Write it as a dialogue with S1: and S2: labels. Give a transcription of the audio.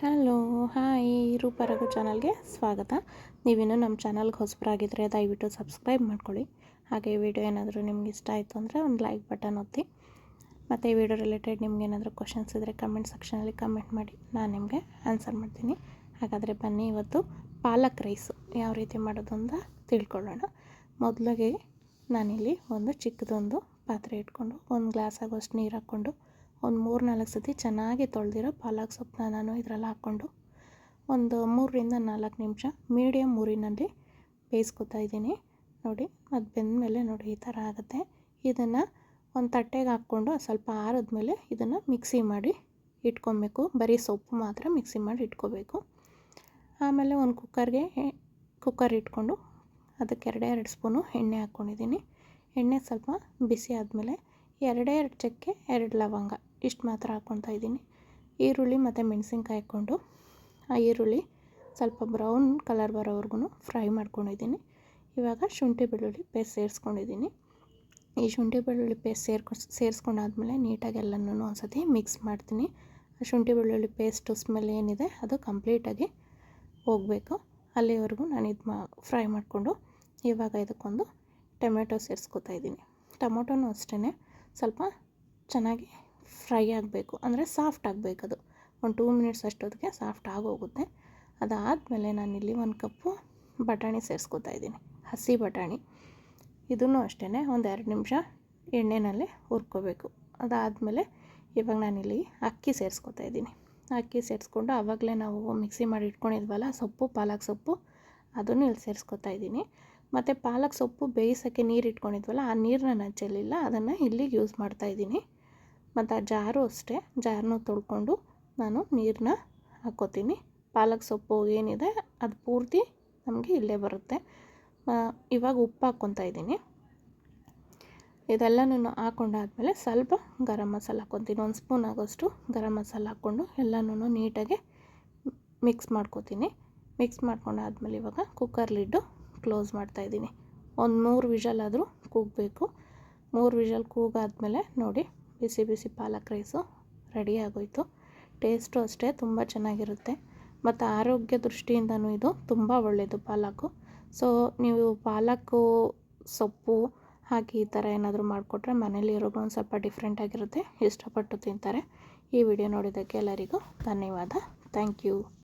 S1: Hello hi ರೂಪರಗು ಚಾನಲ್ಗೆ ಸ್ವಾಗತ. ನೀವಿನ್ನು ನಮ್ಮ ಚಾನಲ್ಗೆ ಹೊಸಬರಾಗಿದ್ದರೆ ದಯವಿಟ್ಟು ಸಬ್ಸ್ಕ್ರೈಬ್ ಮಾಡ್ಕೊಳ್ಳಿ. ಹಾಗೆ ವಿಡಿಯೋ ಏನಾದರೂ ನಿಮ್ಗೆ ಇಷ್ಟ ಆಯಿತು ಅಂದರೆ ಒಂದು ಲೈಕ್ ಬಟನ್ ಒತ್ತಿ. ಮತ್ತು ಈ ವಿಡಿಯೋ ರಿಲೇಟೆಡ್ ನಿಮ್ಗೆ ಏನಾದರೂ ಕ್ವಶನ್ಸ್ ಇದ್ದರೆ ಕಮೆಂಟ್ ಸೆಕ್ಷನಲ್ಲಿ ಕಮೆಂಟ್ ಮಾಡಿ. ನಾನು ನಿಮಗೆ ಆನ್ಸರ್ ಮಾಡ್ತೀನಿ. ಹಾಗಾದರೆ ಬನ್ನಿ ಇವತ್ತು ಪಾಲಕ್ ರೈಸು ಯಾವ ರೀತಿ ಮಾಡೋದು ಅಂತ ತಿಳ್ಕೊಳ್ಳೋಣ. ಮೊದಲಿಗೆ ನಾನಿಲ್ಲಿ ಒಂದು ಚಿಕ್ಕದೊಂದು ಪಾತ್ರೆ ಇಟ್ಕೊಂಡು, ಒಂದು ಗ್ಲಾಸ್ ಆಗೋಷ್ಟು ನೀರು ಹಾಕ್ಕೊಂಡು ಒಂದು ಮೂರು ನಾಲ್ಕು ಸತಿ ಚೆನ್ನಾಗಿ ತೊಳೆದಿರೋ ಪಾಲಕ್ ಸೊಪ್ಪನ್ನ ನಾನು ಇದರಲ್ಲಿ ಹಾಕ್ಕೊಂಡು ಒಂದು ಮೂರರಿಂದ ನಾಲ್ಕು ನಿಮಿಷ ಮೀಡಿಯಮ್ ಊರಿನಲ್ಲಿ ಬೇಯಿಸ್ಕೊತಾ ಇದ್ದೀನಿ. ನೋಡಿ, ಅದು ಬೆಂದಮೇಲೆ ನೋಡಿ ಈ ಥರ ಆಗುತ್ತೆ. ಇದನ್ನು ಒಂದು ತಟ್ಟೆಗೆ ಹಾಕ್ಕೊಂಡು ಸ್ವಲ್ಪ ಆರಿದ್ಮೇಲೆ ಇದನ್ನು ಮಿಕ್ಸಿ ಮಾಡಿ ಇಟ್ಕೊಬೇಕು. ಬರೀ ಸೊಪ್ಪು ಮಾತ್ರ ಮಿಕ್ಸಿ ಮಾಡಿ ಇಟ್ಕೋಬೇಕು. ಆಮೇಲೆ ಒಂದು ಕುಕ್ಕರ್ಗೆ ಕುಕ್ಕರ್ ಇಟ್ಕೊಂಡು ಅದಕ್ಕೆ ಎರಡೇ ಎರಡು ಸ್ಪೂನು ಎಣ್ಣೆ ಹಾಕ್ಕೊಂಡಿದ್ದೀನಿ. ಎಣ್ಣೆ ಸ್ವಲ್ಪ ಬಿಸಿ ಆದಮೇಲೆ ಎರಡೇ ಎರಡು ಚಕ್ಕೆ ಎರಡು ಲವಂಗ ಇಷ್ಟು ಮಾತ್ರ ಹಾಕ್ಕೊತಾ ಇದ್ದೀನಿ. ಈರುಳ್ಳಿ ಮತ್ತು ಮೆಣಸಿನ್ಕಾಯಿ ಹಾಕ್ಕೊಂಡು ಆ ಈರುಳ್ಳಿ ಸ್ವಲ್ಪ ಬ್ರೌನ್ ಕಲರ್ ಬರೋವರೆಗೂ ಫ್ರೈ ಮಾಡ್ಕೊಂಡಿದ್ದೀನಿ. ಇವಾಗ ಶುಂಠಿ ಬೆಳ್ಳುಳ್ಳಿ ಪೇಸ್ಟ್ ಸೇರಿಸ್ಕೊಂಡಿದ್ದೀನಿ. ಈ ಶುಂಠಿ ಬೆಳ್ಳುಳ್ಳಿ ಪೇಸ್ಟ್ ಸೇರ್ಕೊ, ಸೇರಿಸ್ಕೊಂಡಾದ್ಮೇಲೆ ನೀಟಾಗಿ ಎಲ್ಲನೂ ಒಂದ್ಸತಿ ಮಿಕ್ಸ್ ಮಾಡ್ತೀನಿ. ಶುಂಠಿ ಬೆಳ್ಳುಳ್ಳಿ ಪೇಸ್ಟು ಸ್ಮೆಲ್ ಏನಿದೆ ಅದು ಕಂಪ್ಲೀಟಾಗಿ ಹೋಗಬೇಕು. ಅಲ್ಲಿವರೆಗೂ ನಾನು ಇದು ಮಾ ಫ್ರೈ ಮಾಡಿಕೊಂಡು ಇವಾಗ ಇದಕ್ಕೊಂದು ಟೊಮೆಟೊ ಸೇರಿಸ್ಕೊತಾ ಇದ್ದೀನಿ. ಟೊಮೊಟೊನೂ ಅಷ್ಟೇ ಸ್ವಲ್ಪ ಚೆನ್ನಾಗಿ ಫ್ರೈ ಆಗಬೇಕು, ಅಂದರೆ ಸಾಫ್ಟ್ ಆಗಬೇಕು ಅದು. ಒಂದು ಟೂ ಮಿನಿಟ್ಸ್ ಅಷ್ಟೊತ್ತಿಗೆ ಸಾಫ್ಟ್ ಆಗೋಗುತ್ತೆ. ಅದಾದಮೇಲೆ ನಾನಿಲ್ಲಿ ಒಂದು ಕಪ್ಪು ಬಟಾಣಿ ಸೇರಿಸ್ಕೊತಾ ಇದ್ದೀನಿ, ಹಸಿ ಬಟಾಣಿ. ಇದನ್ನು ಅಷ್ಟೇ ಒಂದು ಎರಡು ನಿಮಿಷ ಎಣ್ಣೆನಲ್ಲೇ ಹುರ್ಕೋಬೇಕು. ಅದಾದಮೇಲೆ ಇವಾಗ ನಾನಿಲ್ಲಿ ಅಕ್ಕಿ ಸೇರಿಸ್ಕೊತಾ ಇದ್ದೀನಿ. ಅಕ್ಕಿ ಸೇರಿಸ್ಕೊಂಡು ಆವಾಗಲೇ ನಾವು ಮಿಕ್ಸಿ ಮಾಡಿ ಇಟ್ಕೊಂಡಿದ್ವಲ್ಲ, ಸೊಪ್ಪು, ಪಾಲಕ್ ಸೊಪ್ಪು, ಅದನ್ನು ಇಲ್ಲಿ ಸೇರಿಸ್ಕೊತಾ ಇದ್ದೀನಿ. ಮತ್ತು ಪಾಲಕ್ ಸೊಪ್ಪು ಬೇಯಿಸೋಕ್ಕೆ ನೀರು ಇಟ್ಕೊಂಡಿದ್ವಲ್ಲ, ಆ ನೀರನ್ನ ನಾನು ಚೆಲ್ಲಿಲ್ಲ, ಅದನ್ನು ಇಲ್ಲಿಗೆ ಯೂಸ್ ಮಾಡ್ತಾಯಿದ್ದೀನಿ ಮತ್ತು ಆ ಜಾರು ಅಷ್ಟೇ, ಜಾರನ್ನೂ ತೊಳ್ಕೊಂಡು ನಾನು ನೀರನ್ನ ಹಾಕೋತೀನಿ ಪಾಲಕ್ ಸೊಪ್ಪು ಏನಿದೆ ಅದು ಪೂರ್ತಿ ನಮಗೆ ಇಲ್ಲೇ ಬರುತ್ತೆ. ಇವಾಗ ಉಪ್ಪು ಹಾಕ್ಕೊತಾ ಇದ್ದೀನಿ. ಇದೆಲ್ಲನೂ ಹಾಕ್ಕೊಂಡಾದ್ಮೇಲೆ ಸ್ವಲ್ಪ ಗರಂ ಮಸಾಲ ಹಾಕ್ಕೊತೀನಿ. ಒಂದು ಸ್ಪೂನ್ ಆಗೋಷ್ಟು ಗರಂ ಮಸಾಲ ಹಾಕ್ಕೊಂಡು ಎಲ್ಲನೂ ನೀಟಾಗಿ ಮಿಕ್ಸ್ ಮಾಡ್ಕೋತೀನಿ. ಮಿಕ್ಸ್ ಮಾಡ್ಕೊಂಡಾದ್ಮೇಲೆ ಇವಾಗ ಕುಕ್ಕರ್ ಲಿಡ್ಡು ಕ್ಲೋಸ್ ಮಾಡ್ತಾಯಿದ್ದೀನಿ ಒಂದು ಮೂರು ವಿಷಲ್ ಆದರೂ ಕೂಗಬೇಕು. ಮೂರು ವಿಷಲ್ ಕೂಗಾದ್ಮೇಲೆ ನೋಡಿ ಬಿಸಿ ಬಿಸಿ ಪಾಲಕ್ ರೈಸು ರೆಡಿ ಆಗೋಯ್ತು. ಟೇಸ್ಟು ಅಷ್ಟೇ, ತುಂಬ ಚೆನ್ನಾಗಿರುತ್ತೆ. ಮತ್ತು ಆರೋಗ್ಯ ದೃಷ್ಟಿಯಿಂದನೂ ಇದು ತುಂಬ ಒಳ್ಳೆಯದು ಪಾಲಕು ಸೊ, ನೀವು ಪಾಲಕ್ಕು, ಸೊಪ್ಪು ಹಾಕಿ ಈ ಥರ ಏನಾದರೂ ಮಾಡಿಕೊಟ್ರೆ ಮನೇಲಿರೋರು ಒಂದು ಸ್ವಲ್ಪ ಡಿಫ್ರೆಂಟಾಗಿರುತ್ತೆ ಇಷ್ಟಪಟ್ಟು ತಿಂತಾರೆ. ಈ ವಿಡಿಯೋ ನೋಡಿದ್ದಕ್ಕೆ ಎಲ್ಲರಿಗೂ ಧನ್ಯವಾದ. Thank you.